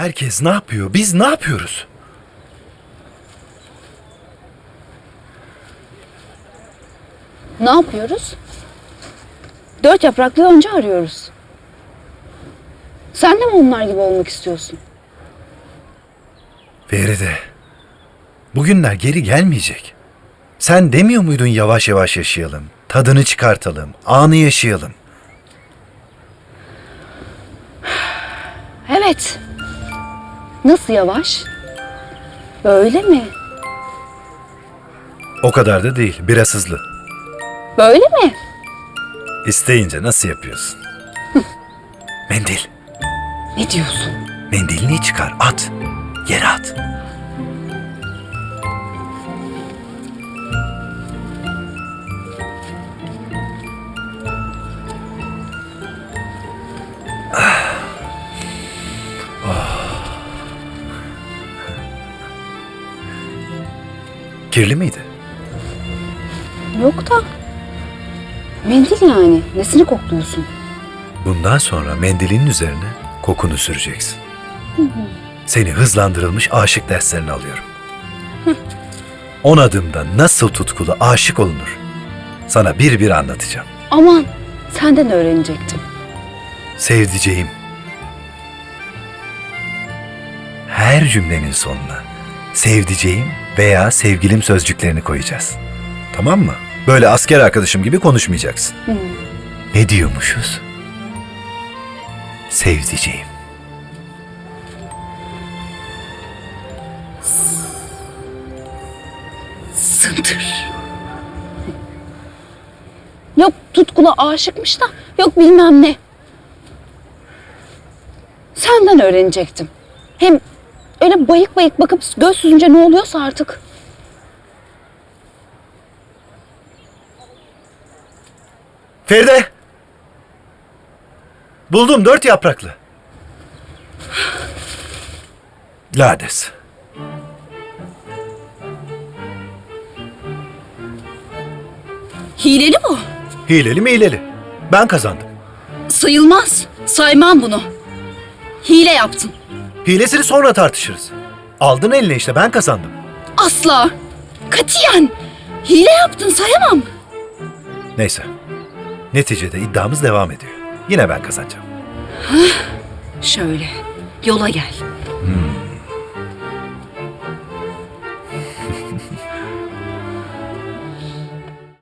Herkes ne yapıyor? Biz ne yapıyoruz? Ne yapıyoruz? Dört yapraklı önce arıyoruz. Sen de mi onlar gibi olmak istiyorsun? Feride. Bugünler geri gelmeyecek. Sen demiyor muydun yavaş yavaş yaşayalım? Tadını çıkartalım, anı yaşayalım. Evet. Nasıl yavaş? Böyle mi? O kadar da değil, biraz hızlı. Böyle mi? İsteyince nasıl yapıyorsun? Mendil. Ne diyorsun? Mendilini çıkar, at. Yere at. Kirli miydi? Yok da. Mendil yani. Nesini kokluyorsun? Bundan sonra mendilinin üzerine kokunu süreceksin. Seni hızlandırılmış aşık derslerine alıyorum. On adımda nasıl tutkulu aşık olunur? Sana bir bir anlatacağım. Aman senden öğrenecektim. Sevdiceğim. Her cümlenin sonuna sevdiceğim veya sevgilim sözcüklerini koyacağız. Tamam mı? Böyle asker arkadaşım gibi konuşmayacaksın. Ne diyormuşuz? Sevdiceğim. Sındır. Yok tutkula aşıkmış da yok bilmem ne. Senden öğrenecektim. Hem öyle bayık bayık bakıp göz süzünce ne oluyorsa artık. Feride! Buldum dört yapraklı. Lades. Hileli bu. Hileli mi hileli? Ben kazandım. Sayılmaz. Saymam bunu. Hile yaptın. Hilesini sonra tartışırız. Aldın eline işte ben kazandım. Asla. Katiyen. Hile yaptın sayamam. Neyse. Neticede iddiamız devam ediyor. Yine ben kazanacağım. Şöyle. Yola gel. Hmm.